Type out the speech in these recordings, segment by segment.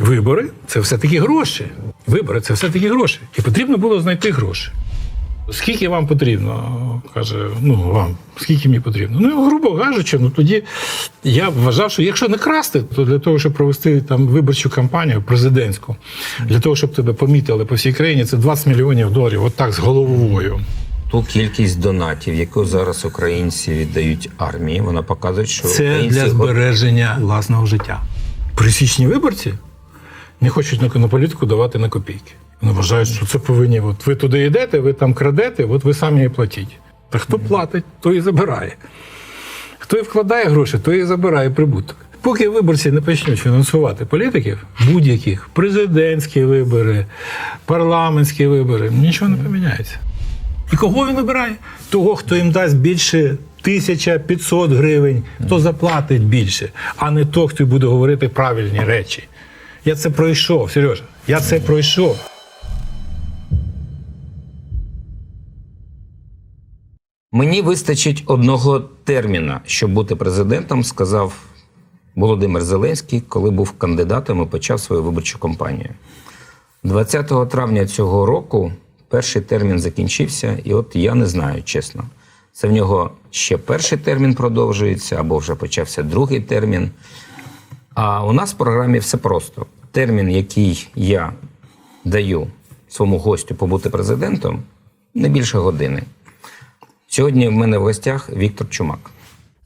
Вибори це все-таки гроші. Вибори це все-таки гроші. І потрібно було знайти гроші. Скільки вам потрібно? каже, ну вам, скільки мені потрібно? Ну, грубо кажучи, ну тоді я вважав, що якщо не красти, то для того, щоб провести там виборчу кампанію президентську, для того, щоб тебе помітили по всій країні, це 20 мільйонів доларів, отак з головою. Ту кількість донатів, яку зараз українці віддають армії, вона показує, що Це українці для збереження власного життя. Пересічні виборці не хочуть на- політику давати на копійки. Вони вважають, що це повинні. От ви туди йдете, ви там крадете, от ви самі і платіть. Та хто платить, той і забирає. Хто і вкладає гроші, той і забирає прибуток. Поки виборці не почнуть фінансувати політиків, будь-яких президентські вибори, парламентські вибори, нічого не поміняється. І кого він обирає? Того, хто їм дасть більше 1500 гривень, хто заплатить більше, а не того, хто буде говорити правильні речі. Я це пройшов, Сережа. Я це пройшов. Мені вистачить одного терміна, щоб бути президентом, сказав Володимир Зеленський, коли був кандидатом і почав свою виборчу кампанію. 20 травня цього року перший термін закінчився, і от я не знаю, чесно. Це в нього ще перший термін продовжується, або вже почався другий термін. А у нас в програмі все просто. Термін, який я даю своєму гостю побути президентом, не більше години. Сьогодні в мене в гостях Віктор Чумак.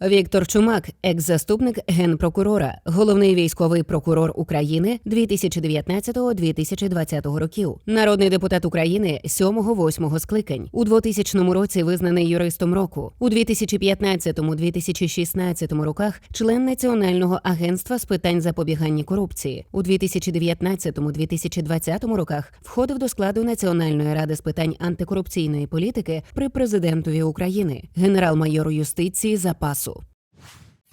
Віктор Чумак, екс-заступник генпрокурора, головний військовий прокурор України 2019-2020 років, народний депутат України 7-8 скликань. У 2000 році визнаний юристом року. У 2015-2016 роках член Національного агентства з питань запобігання корупції. У 2019-2020 роках входив до складу Національної ради з питань антикорупційної політики при президентові України, генерал-майор юстиції запасу.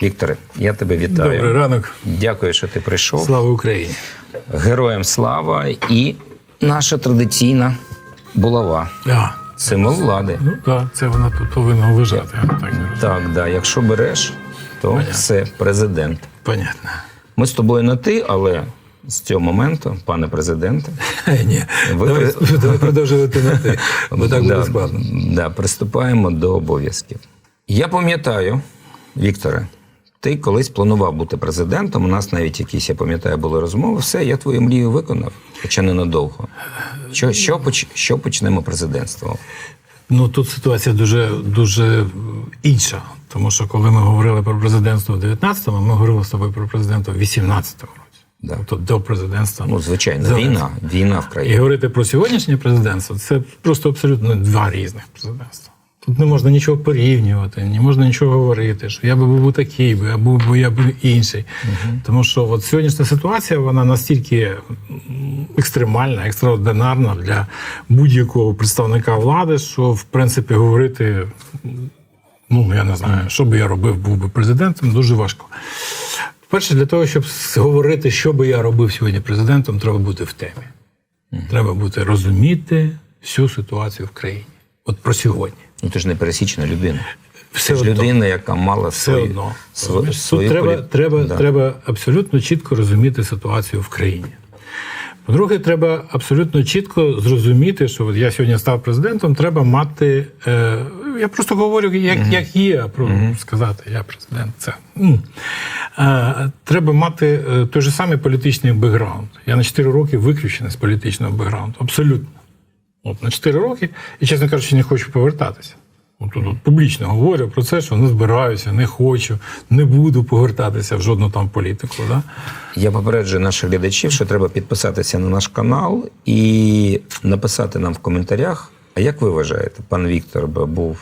Вікторе, я тебе вітаю. Добрий ранок. Дякую, що ти прийшов. Слава Україні! Героям слава і наша традиційна булава. А, Символ влади. ну так, це вона тут повинна вважати. я Так. Так, да. Якщо береш, то все президент. Понятно. Ми з тобою на ти, але з цього моменту, пане президенте, Е, Ні, Ви давай, при- давай продовжувати на ти, бо так буде да, складно. Да, приступаємо до обов'язків. Я пам'ятаю, Вікторе, ти колись планував бути президентом. У нас навіть якісь, я пам'ятаю, були розмови. Все, я твою мрію виконав, хоча ненадовго. Що, що, поч- що почнемо президентство? Ну тут ситуація дуже дуже інша. Тому що коли ми говорили про президентство в 19-му, ми говорили з тобою про президентство в 18-му році. Да. Тобто до президентства. Ну, звичайно, Зеленського. війна, війна в країні. І говорити про сьогоднішнє президентство це просто абсолютно два різних президентства. Тут не можна нічого порівнювати, не можна нічого говорити, що я би був такий, би, а був я б інший. Тому що от сьогоднішня ситуація вона настільки екстремальна, екстраординарна для будь-якого представника влади, що в принципі говорити, ну я не знаю, що би я робив, був би президентом, дуже важко. Перше, для того, щоб говорити, що би я робив сьогодні президентом, треба бути в темі. Треба бути розуміти всю ситуацію в країні. От про сьогодні. Ну ти ж не пересічна людина. Все ж людина, яка мала Все свої, одно. сво- Розумієш? Тут свою треба, полі- треба, Да. треба абсолютно чітко розуміти ситуацію в країні. По-друге, треба абсолютно чітко зрозуміти, що от я сьогодні став президентом, треба мати. Е, я просто говорю, як, як є, про сказати, я президент. Це. м. Е, треба мати е, той же самий політичний бекграунд. Я на 4 роки виключений з політичного бекграунду. Абсолютно. От, на 4 роки, і, чесно кажучи, не хочу повертатися. От, тут, от, публічно говорю про це, що не збираюся, не хочу, не буду повертатися в жодну там політику. Да? Я попереджую наших глядачів, що треба підписатися на наш канал і написати нам в коментарях. А як ви вважаєте, пан Віктор би був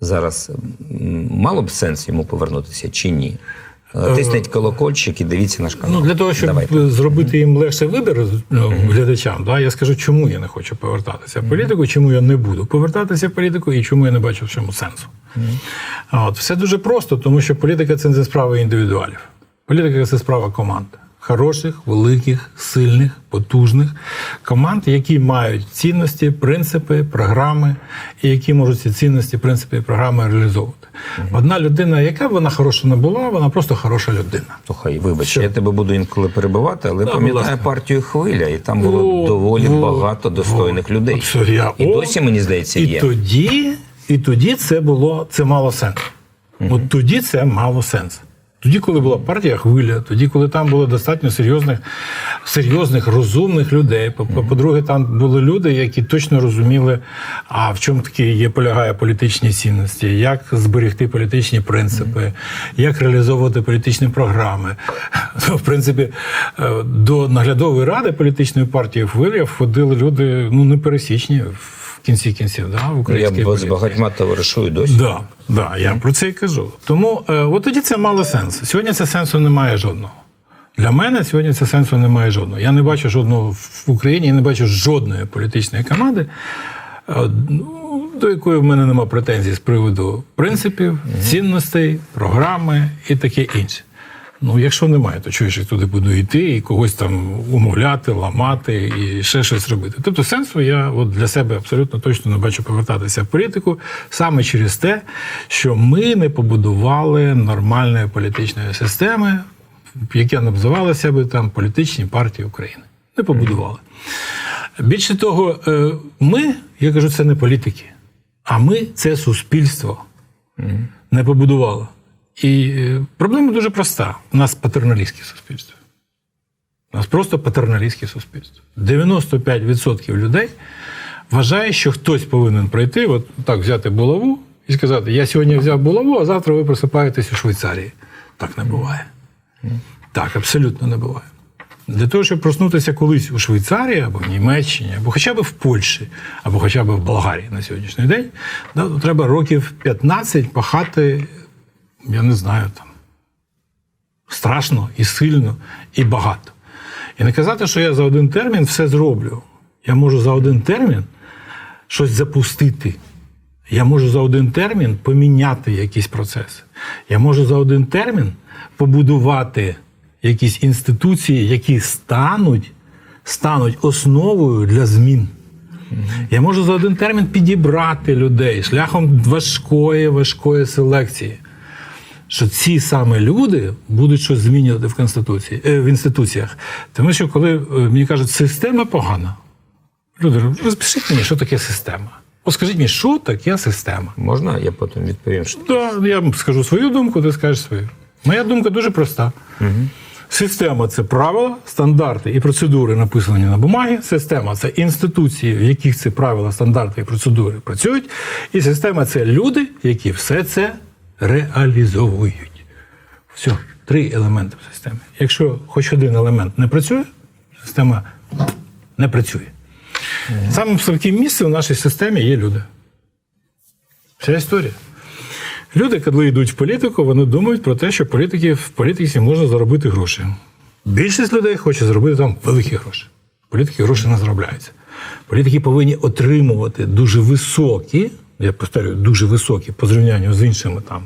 зараз мало б сенс йому повернутися чи ні? Е, Тисніть колокольчик і дивіться наш канал. Ну, для того, щоб Давайте. зробити їм легше вибір ну, глядачам, да, я скажу, чому я не хочу повертатися в політику, чому я не буду повертатися в політику і чому я не бачу в чому сенсу. От, все дуже просто, тому що політика це не справа індивідуалів. Політика це справа команди. Хороших, великих, сильних, потужних команд, які мають цінності, принципи, програми, і які можуть ці цінності, принципи і програми реалізовувати. Одна людина, яка б вона хороша не була, вона просто хороша людина. Слухай, вибач, Що? я тебе буду інколи перебивати, але Да, пам'ятаю партію хвиля, і там було О, доволі о, багато достойних о, людей. Я- І о, досі, мені здається, І є. тоді, і тоді це було це мало сенс. От тоді це мало сенс. Тоді, коли була партія хвиля, тоді, коли там було достатньо серйозних, серйозних, розумних людей. По- по- По-друге, там були люди, які точно розуміли, а в чому таки є полягає політичні цінності, як зберегти політичні принципи, як реалізовувати політичні програми. Ну, В принципі, е, до наглядової ради політичної партії хвиля входили люди ну непересічні в кінці кінців, да, в Я українській б з багатьма товаришую досі. Да, да, я про це і кажу. Тому е, от тоді це мало сенсу. Сьогодні це сенсу немає жодного. Для мене сьогодні це сенсу немає жодного. Я не бачу жодного в Україні, я не бачу жодної політичної команди, е, ну, до якої в мене немає претензій з приводу принципів, цінностей, програми і таке інше. Ну, якщо немає, то чого ж я туди буду йти і когось там умовляти, ламати і ще щось робити. Тобто сенсу я от для себе абсолютно точно не бачу повертатися в політику саме через те, що ми не побудували нормальної політичної системи, яка називала себе там політичні партії України. Не побудували. Більше того, е, ми, я кажу, це не політики, а ми це суспільство не побудувало. І е, проблема дуже проста. У нас патерналістське суспільство. У нас просто патерналістське суспільство. 95% людей вважає, що хтось повинен прийти, от так взяти булаву і сказати: Я сьогодні взяв булаву, а завтра ви просипаєтесь у Швейцарії. Так не буває. Так, абсолютно не буває. Для того, щоб проснутися колись у Швейцарії або в Німеччині, або хоча б в Польщі, або хоча б в Болгарії на сьогоднішній день, да, то треба років 15 пахати, я не знаю, там, страшно і сильно, і багато. І не казати, що я за один термін все зроблю. Я можу за один термін щось запустити. Я можу за один термін поміняти якісь процеси. Я можу за один термін побудувати якісь інституції, які стануть, стануть основою для змін. Я можу за один термін підібрати людей шляхом важкої, важкої селекції. Що ці саме люди будуть щось змінювати в конституції е, в інституціях. Тому що коли е, мені кажуть, система погана, люди, розпишіть мені, що таке система. Скажіть мені, що таке система? Можна я потім відповім? Що... Да, я скажу свою думку, ти скажеш свою. Моя думка дуже проста. Система це правила, стандарти і процедури, написані на бумагі. Система це інституції, в яких ці правила, стандарти і процедури працюють. І система це люди, які все це реалізовують. Все, три елементи в системі. Якщо хоч один елемент не працює, система не працює. Самим слабким місцем в нашій системі є люди. Вся історія. Люди, коли йдуть в політику, вони думають про те, що політики, в політиці можна заробити гроші. Більшість людей хоче заробити там великі гроші. Політики гроші не заробляються. Політики повинні отримувати дуже високі, я повторюю, дуже високі по зрівнянню з іншими там,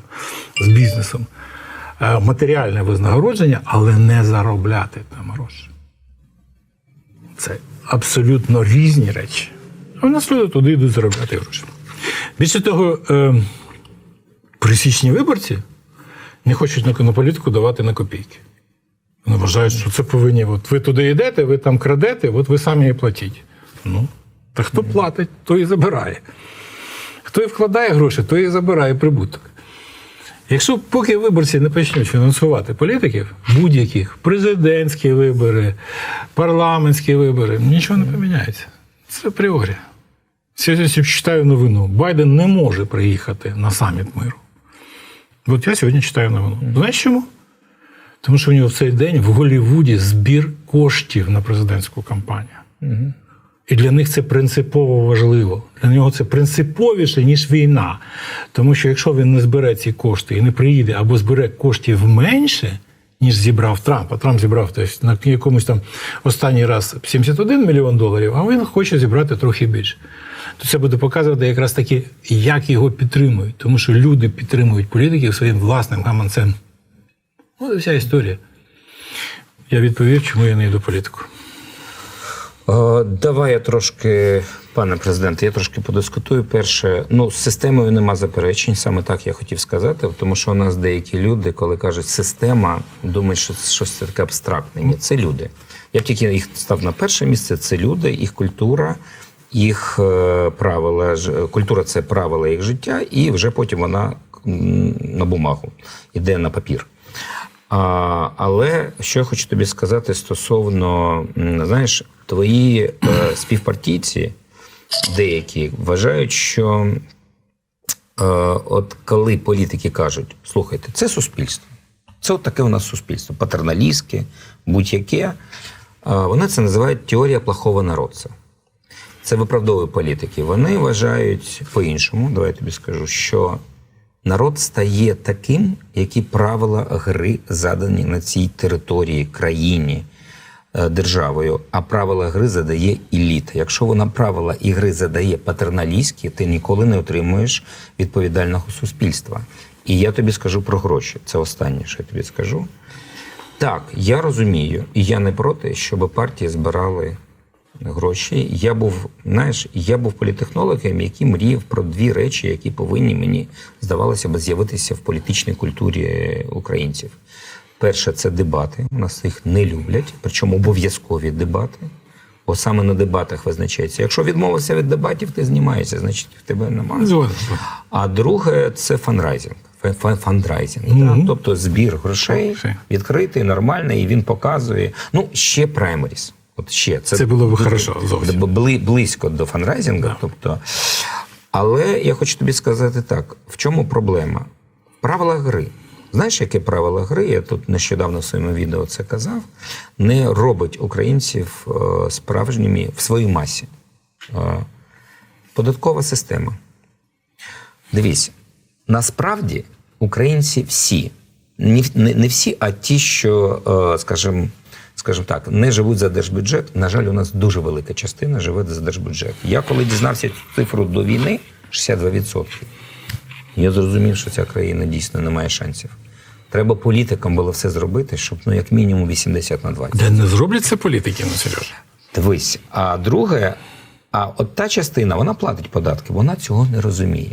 з бізнесом, е, матеріальне визнагородження, але не заробляти там гроші. Це абсолютно різні речі. А в нас люди туди йдуть заробляти гроші. Більше того, е, пересічні виборці не хочуть на, на давати на копійки. Вони вважають, що це повинні. От ви туди йдете, ви там крадете, от ви самі і платіть. Ну, та хто платить, той і забирає. Хто і вкладає гроші, той і забирає прибуток. Якщо поки виборці не почнуть фінансувати політиків, будь-яких президентські вибори, парламентські вибори, нічого не поміняється. Це апріорі. Сьогодні читаю новину. Байден не може приїхати на саміт миру. От я сьогодні читаю новину. Знаєш чому? Тому що у нього в цей день в Голлівуді збір коштів на президентську кампанію. І для них це принципово важливо. Для нього це принциповіше, ніж війна. Тому що якщо він не збере ці кошти і не приїде або збере коштів менше, ніж зібрав Трамп, а Трамп зібрав тобто, на якомусь там останній раз 71 мільйон доларів, а він хоче зібрати трохи більше. То це буде показувати якраз таки, як його підтримують. Тому що люди підтримують політиків своїм власним гаманцем. І вся історія. я відповів, чому я не йду політику. Е, Давай я трошки, пане президенте, я трошки подискутую. Перше, ну з системою нема заперечень, саме так я хотів сказати, тому що у нас деякі люди, коли кажуть система, думають, що це щось таке абстрактне. Ні, це люди. Я б тільки їх став на перше місце. Це люди, їх культура, їх е, правила. Культура це правила їх життя, і вже потім вона на бумагу йде на папір. А, але що я хочу тобі сказати стосовно, знаєш, твої е, співпартійці, деякі вважають, що е, от коли політики кажуть, слухайте, це суспільство, це от таке у нас суспільство, патерналістське, будь-яке, е, вони це називають теорія плохого народця. Це виправдовує політики. Вони вважають по-іншому, давай я тобі скажу, що народ стає таким, які правила гри задані на цій території, країні, державою, а правила гри задає еліта. Якщо вона правила ігри задає патерналістські, ти ніколи не отримуєш відповідального суспільства. І я тобі скажу про гроші. Це останнє, що я тобі скажу. Так, я розумію, і я не проти, щоб партії збирали гроші. Я був, знаєш, я був політехнологом, який мріяв про дві речі, які повинні мені здавалося б з'явитися в політичній культурі українців. Перше це дебати. У нас їх не люблять, причому обов'язкові дебати. Бо саме на дебатах визначається. Якщо відмовився від дебатів, ти знімаєшся, значить в тебе немає. А друге це фанрайзинг. Фандрайзинг, Мгм. да? тобто збір грошей відкритий, нормальний, і він показує. Ну, ще праймеріс. От ще Це було б хорошо зовсім. бли- близько до фанрайзингу. Да. Тобто, але я хочу тобі сказати так: в чому проблема? Правила гри. Знаєш, яке правило гри? Я тут нещодавно в своєму відео це казав. Не робить українців е, справжніми в своїй масі. Е, Податкова система. Дивись, насправді українці всі, не, всі, а ті, що, е, скажімо, скажімо так, не живуть за держбюджет. На жаль, у нас дуже велика частина живе за держбюджет. Я коли дізнався цю цифру до війни, 62%, я зрозумів, що ця країна дійсно не має шансів. Треба політикам було все зробити, щоб ну як мінімум 80 на 20. Де не зроблять це політики, ну Сережа. Дивись, а друге, а от та частина, вона платить податки, вона цього не розуміє.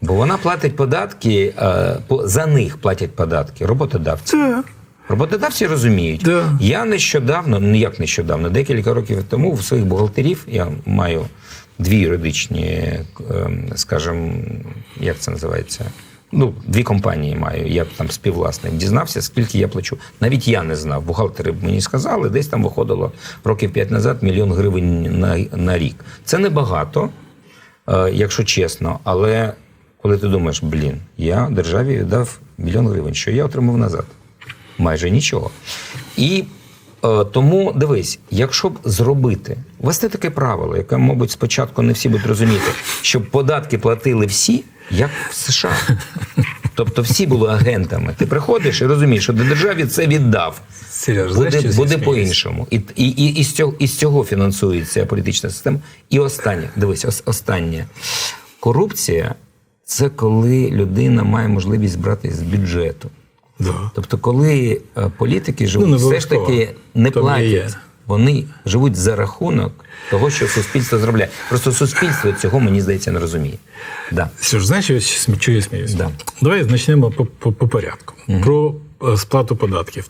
Бо вона платить податки, е, по- за них платять податки роботодавці. Це Роботодавці розуміють. Да. Я нещодавно, ну як нещодавно, декілька років тому в своїх бухгалтерів я маю дві юридичні, ем, скажімо, як це називається? Ну, дві компанії маю. Я там співвласник дізнався, скільки я плачу. Навіть я не знав. Бухгалтери б мені сказали, десь там виходило років п'ять назад мільйон гривень на, на рік. Це небагато, е, якщо чесно, але коли ти думаєш, блін, я державі віддав мільйон гривень, що я отримав назад? майже нічого. І тому дивись, якщо б зробити, ввести таке правило, яке, мабуть, спочатку не всі будуть розуміти, щоб податки платили всі, як в США. Тобто всі були агентами. Ти приходиш і розумієш, що до державі це віддав. Сереж, Буде, що буде по-іншому. І, і, і, і, з цього, і з цього фінансується політична система. І останнє, дивись, ос- останнє. Корупція це коли людина має можливість брати з бюджету. Да. Тобто, коли е, політики живуть, Ну, все ж таки не То платять. Вони живуть за рахунок того, що суспільство зробляє. Просто суспільство цього, мені здається, не розуміє. Да. Сереж, знаєш, що я смі- я сміюся? Да. Давай почнемо по, по, по порядку. Про е, сплату податків.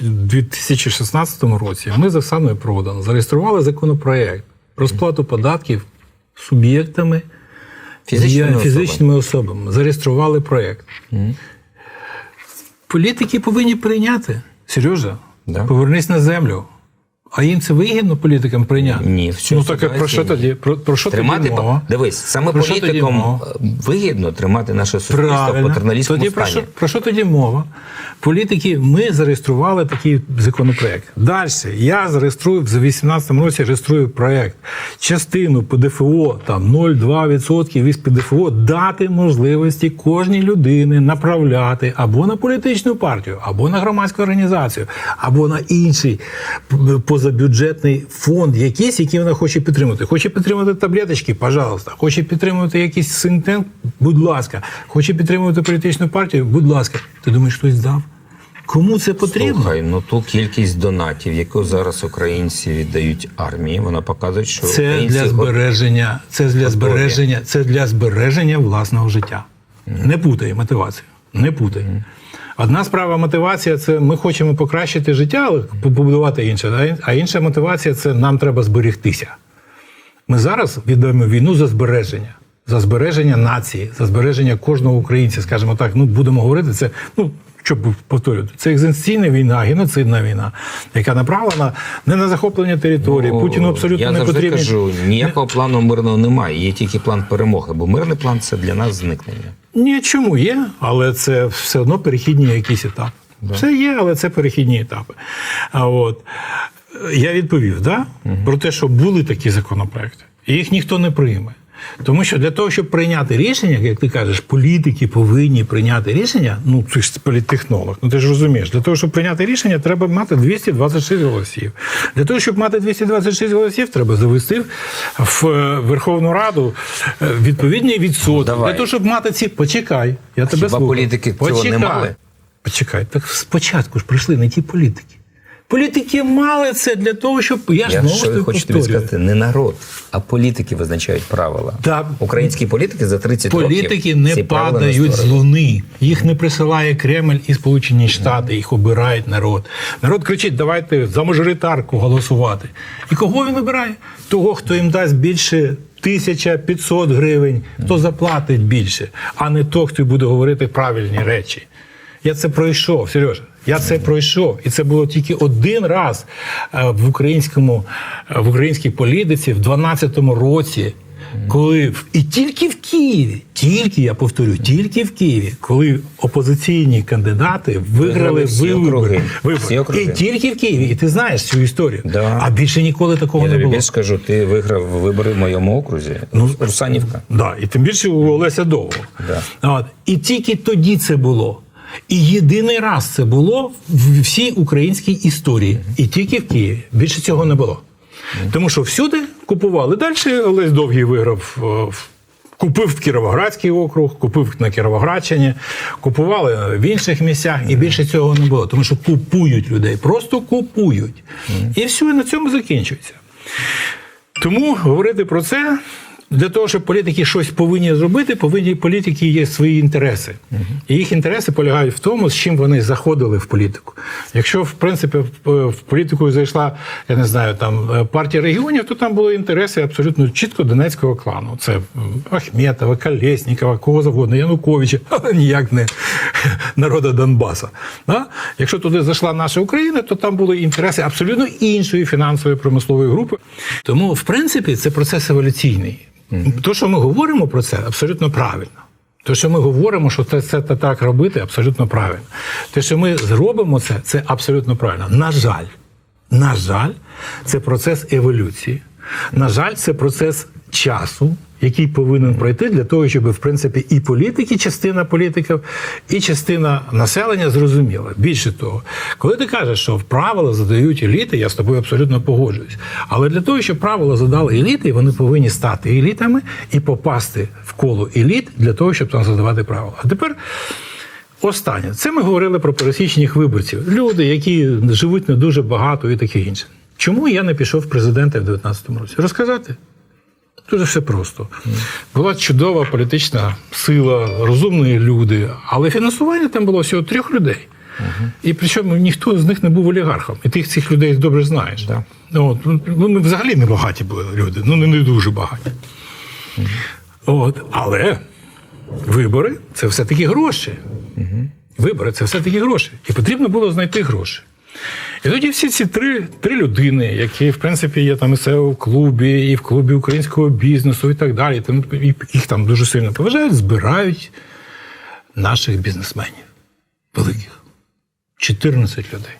В 2016 році ми з Оксаною Продан зареєстрували законопроект про сплату податків суб'єктами Фізичними дія- особами. фізичними особами. Зареєстрували проєкт. Політики повинні прийняти. Сережа, Да. повернись на землю. А їм це вигідно політикам прийняти? Ні, в цій ну так про що тоді? Про, про що Тримати тоді мова? дивись, саме Про політикам мова? е, вигідно тримати наше суспільство в патерналістському Тоді про що, про що тоді мова? Політики, ми зареєстрували такий законопроект. Далі я зареєструю в 2018 році реєструю проект. Частину ПДФО, там 0,2% від ПДФО дати можливості кожній людині направляти або на політичну партію, або на громадську організацію, або на інший п- позабюджетний фонд, якийсь, який вона хоче підтримати. Хоче підтримати таблеточки, пожалуйста. Хоче підтримувати якийсь синтен, будь ласка. Хоче підтримувати політичну партію, будь ласка. Ти думаєш, хтось здав? Кому це потрібно? Слухай, ну ту кількість донатів, яку зараз українці віддають армії, вона показує, що Це для збереження, це для збереження, це для збереження власного життя. Не путай мотивацію. Не путай. Одна справа мотивація це ми хочемо покращити життя, але побудувати інше. А інша мотивація це нам треба зберегтися. Ми зараз віддаємо війну за збереження, за збереження нації, за збереження кожного українця. Скажімо так, ну будемо говорити, це ну. Щоб повторювати, це екзистенційна війна, геноцидна війна, яка направлена не на захоплення території. Ну, Путіну абсолютно я не завжди потрібні. кажу, ніякого плану мирного немає. Є тільки план перемоги, бо мирний план це для нас зникнення. Ні, чому є, але це все одно перехідні якісь етапи. Все є, але це перехідні етапи. А от я відповів да, про те, що були такі законопроекти, і їх ніхто не прийме. Тому що для того, щоб прийняти рішення, як ти кажеш, політики повинні прийняти рішення. Ну ти ж політтехнолог, ну ти ж розумієш, для того, щоб прийняти рішення, треба мати 226 голосів. Для того, щоб мати 226 голосів, треба завести в е, Верховну Раду е, відповідний відсоток. Давай. Для того, щоб мати ці. Почекай, я тебе Хіба слухаю. політики цього не мали? Почекай, так спочатку ж прийшли не ті політики. Політики мали це для того, щоб я ж Я знову ж хочу тобі сказати, не народ, а політики визначають правила. Та- Українські політики за 30 років Політики не падають з луни. Їх не присилає Кремль і Сполучені Штати, їх обирають народ. Народ кричить: давайте за мажоритарку голосувати. І кого він обирає? Того, хто їм дасть більше 1500 гривень, хто заплатить більше, а не того, хто буде говорити правильні речі. Я це пройшов, Сережа. Я це пройшов, і це було тільки один раз е, в українському е, в українській політиці в 12-му році, коли і тільки в Києві, тільки я повторю, тільки в Києві, коли опозиційні кандидати виграли вибори, вибори. Всі округи. і тільки в Києві. І ти знаєш цю історію. Да. А більше ніколи такого Я не було. більше скажу, ти виграв вибори в моєму окрузі. Ну, Русанівка. Да, і тим більше у Олеся Довго. Да. От. І тільки тоді це було. І єдиний раз це було в всій українській історії. І тільки в Києві. Більше цього не було. Тому що всюди купували. Далі Олесь Довгий виграв. е, Купив в Кіровоградський округ, купив на Кіровоградщині, купували в інших місцях, і більше цього не було. Тому що купують людей, просто купують. І все, і на цьому закінчується. Тому говорити про це для того, щоб політики щось повинні зробити, повинні політики є свої інтереси. І їх інтереси полягають в тому, з чим вони заходили в політику. Якщо в принципі в в політику зайшла, я не знаю, там е, партія регіонів, то там були інтереси абсолютно чітко донецького клану. Це Ахметова, Колєснікова, кого завгодно, Януковича, але ніяк не народа Донбаса. Да? Якщо туди зайшла наша Україна, то там були інтереси абсолютно іншої фінансової промислової групи. Тому, в принципі, це процес еволюційний. То, що ми говоримо про це, абсолютно правильно. Те, що ми говоримо, що це, це та так робити, абсолютно правильно. Те, що ми зробимо це, це абсолютно правильно. На жаль, на жаль, це процес еволюції. На жаль, це процес часу, який повинен пройти для того, щоб в принципі і політики, частина політиків, і частина населення зрозуміла. Більше того, коли ти кажеш, що правила задають еліти, я з тобою абсолютно погоджуюсь. Але для того, щоб правила задали еліти, вони повинні стати елітами і попасти в коло еліт для того, щоб там задавати правила. А тепер. Останнє, це ми говорили про пересічних виборців. Люди, які живуть не дуже багато і таке інше. Чому я не пішов в президенти в 2019 році? Розказати? Дуже все просто. Була чудова політична сила, розумні люди, але фінансування там було всього трьох людей. І причому ніхто з них не був олігархом. І ти цих людей добре знаєш. Да. От, ну, ми взагалі не багаті були люди, ну не, не дуже багаті. От, але вибори це все-таки гроші. Вибори це все-таки гроші. І потрібно було знайти гроші. І тоді всі ці три, три людини, які, в принципі, є там і SEO в клубі, і в клубі українського бізнесу, і так далі, і їх там дуже сильно поважають, збирають наших бізнесменів великих. 14 людей.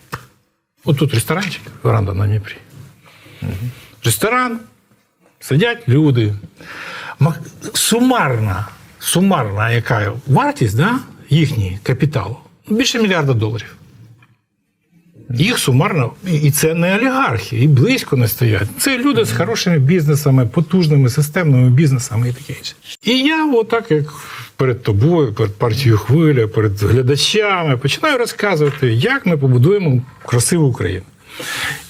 От тут ресторанчик, веранда на Дніпрі. Ресторан, сидять люди. Сумарна, сумарна яка вартість да, їхній капіталу? Більше мільярда доларів. Їх сумарно, і- це не олігархи, і близько не стоять. Це люди з хорошими бізнесами, потужними системними бізнесами і таке інше. І я, отак, як перед тобою, перед партією хвиля, перед глядачами, починаю розказувати, як ми побудуємо красиву Україну.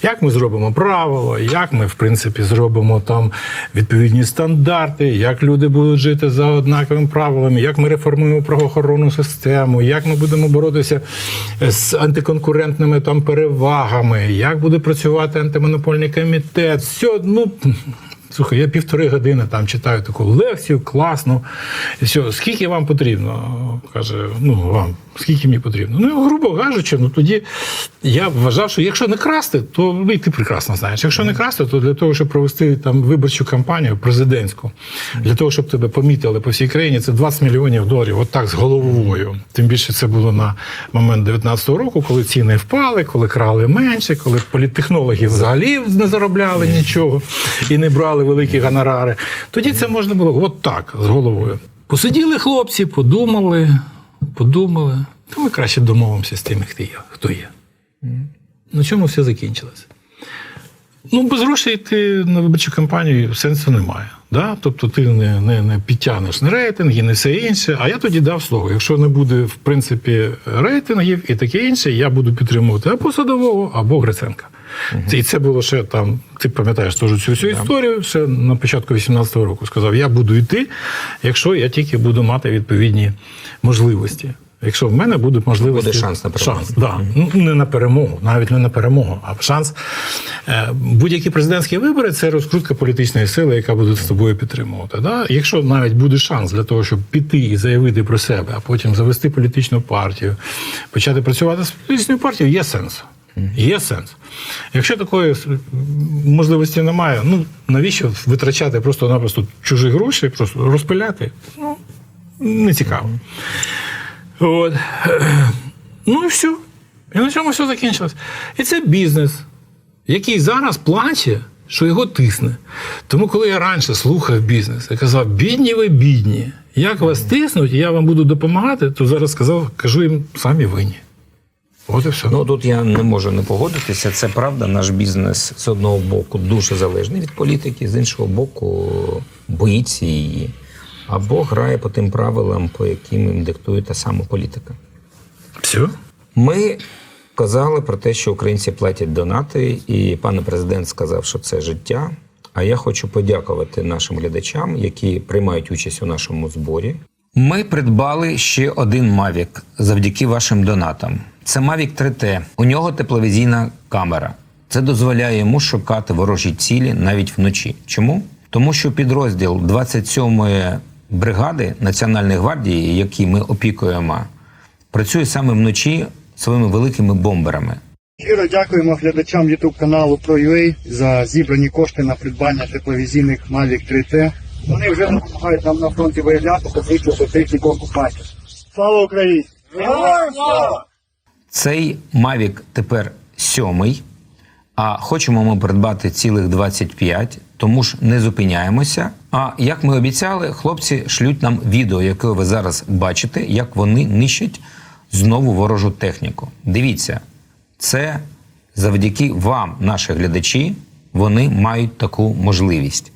Як ми зробимо правила, як ми, в принципі, зробимо там відповідні стандарти, як люди будуть жити за однаковими правилами, як ми реформуємо правоохоронну систему, як ми будемо боротися з антиконкурентними там перевагами, як буде працювати антимонопольний комітет. Все, ну. Слухай, я півтори години там читаю таку лекцію, класну. І все, скільки вам потрібно? Каже, ну вам, скільки мені потрібно? Ну, грубо кажучи, ну тоді я вважав, що якщо не красти, то ну, і ти прекрасно знаєш. Якщо не красти, то для того, щоб провести там виборчу кампанію президентську, для того, щоб тебе помітили по всій країні, це 20 мільйонів доларів, отак з головою. Тим більше це було на момент 19-го року, коли ціни впали, коли крали менше, коли політтехнологи взагалі не заробляли нічого і не брали великі гонорари. Тоді це можна було от так, з головою. Посиділи хлопці, подумали, подумали. То ми краще домовимося з тими, хто є. Хто є. На чому все закінчилося? Ну, без грошей йти на виборчу кампанію сенсу немає. Да? Тобто ти не, не, не підтягнеш не рейтинги, не все інше. А я тоді дав слово. Якщо не буде, в принципі, рейтингів і таке інше, я буду підтримувати або Садового, або Гриценка. І це було ще там, ти пам'ятаєш теж цю всю історію, ще на початку 18-го року сказав: я буду йти, якщо я тільки буду мати відповідні можливості. Якщо в мене будуть можливості. Буде шанс на перемогу. Шанс, да. Ну, не на перемогу, навіть не на перемогу, а шанс. Е, Будь-які президентські вибори це розкрутка політичної сили, яка буде з тобою підтримувати. Да? Якщо навіть буде шанс для того, щоб піти і заявити про себе, а потім завести політичну партію, почати працювати з політичною партією, є сенс. Є сенс. Якщо такої можливості немає, ну навіщо витрачати просто-напросто чужі гроші, просто розпиляти? Ну, не цікаво. От. Ну і все. І на цьому все закінчилось. І це бізнес, який зараз плаче, що його тисне. Тому, коли я раніше слухав бізнес, я казав, бідні ви бідні, як вас тиснуть, я вам буду допомагати, то зараз сказав, кажу їм, самі винні. От і все. Ну тут я не можу не погодитися. Це правда. Наш бізнес з одного боку дуже залежний від політики, з іншого боку, боїться її. Або грає по тим правилам, по яким їм диктує та сама політика. все. Ми казали про те, що українці платять донати, і пан президент сказав, що це життя. А я хочу подякувати нашим глядачам, які приймають участь у нашому зборі. Ми придбали ще один Mavic завдяки вашим донатам. Це Mavic 3T. У нього тепловізійна камера. Це дозволяє йому шукати ворожі цілі навіть вночі. Чому? Тому що підрозділ 27-ї бригади Національної гвардії, який ми опікуємо, працює саме вночі своїми великими бомберами. Щиро дякуємо глядачам YouTube каналу ProUA за зібрані кошти на придбання тепловізійних Mavic 3T. Вони вже допомагають нам на фронті виявляти та знищувати техніку окупантів. Слава Україні! Героям слава! Цей Mavic тепер сьомий, а хочемо ми придбати цілих 25, тому ж не зупиняємося. А як ми обіцяли, хлопці шлють нам відео, яке ви зараз бачите, як вони нищать знову ворожу техніку. Дивіться, це завдяки вам, наші глядачі, вони мають таку можливість.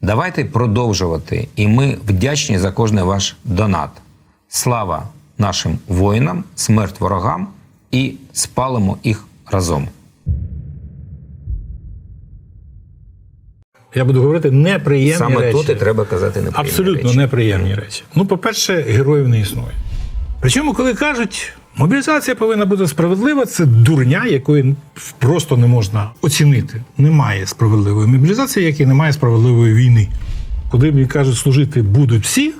Давайте продовжувати, і ми вдячні за кожний ваш донат. Слава нашим воїнам, смерть ворогам і спалимо їх разом. Я буду говорити неприємні Саме речі. тут і треба казати неприємні Абсолютно речі. неприємні речі. Ну, по-перше, героїв не існує. Причому, коли кажуть, мобілізація повинна бути справедлива, це дурня, якої просто не можна оцінити. Немає справедливої мобілізації, як і немає справедливої війни. Коли мені кажуть, служити будуть всі,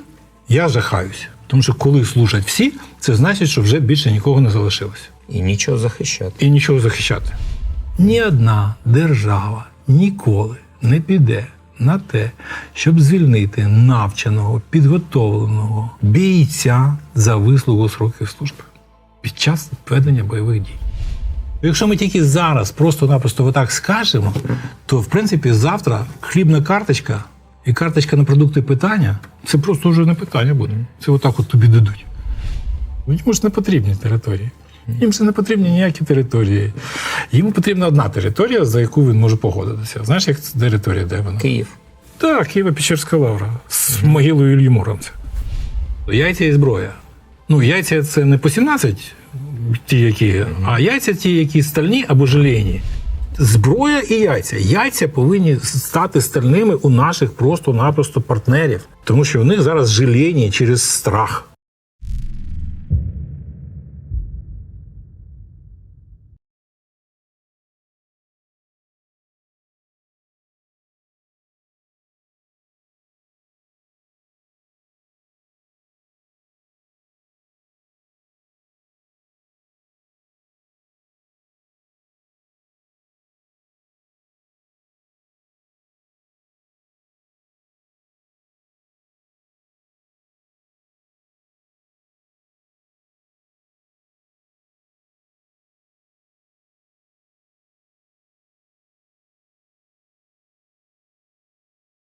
я жахаюся. Тому що коли служать всі, це значить, що вже більше нікого не залишилося І нічого захищати. і нічого захищати. Ні одна держава ніколи не піде на те, щоб звільнити навченого, підготовленого бійця за вислугу сроків служби під час ведення бойових дій. Якщо ми тільки зараз просто-напросто отак скажемо, то в принципі завтра хлібна карточка і карточка на продукти питання це просто вже не питання буде. Це отак от тобі дадуть. Йому ж не потрібні території. Їм же не потрібні ніякі території. Йому потрібна одна територія, за яку він може погодитися. Знаєш, як це територія, де вона? Київ. Так, Києво-Печерська лавра з могилою Ільї Муромця. Яйця і зброя. Ну, яйця це не по 17, ті, які, а яйця ті, які стальні або желейні. Зброя і яйця. Яйця повинні стати стальними у наших просто-напросто партнерів, тому що вони зараз желейні через страх.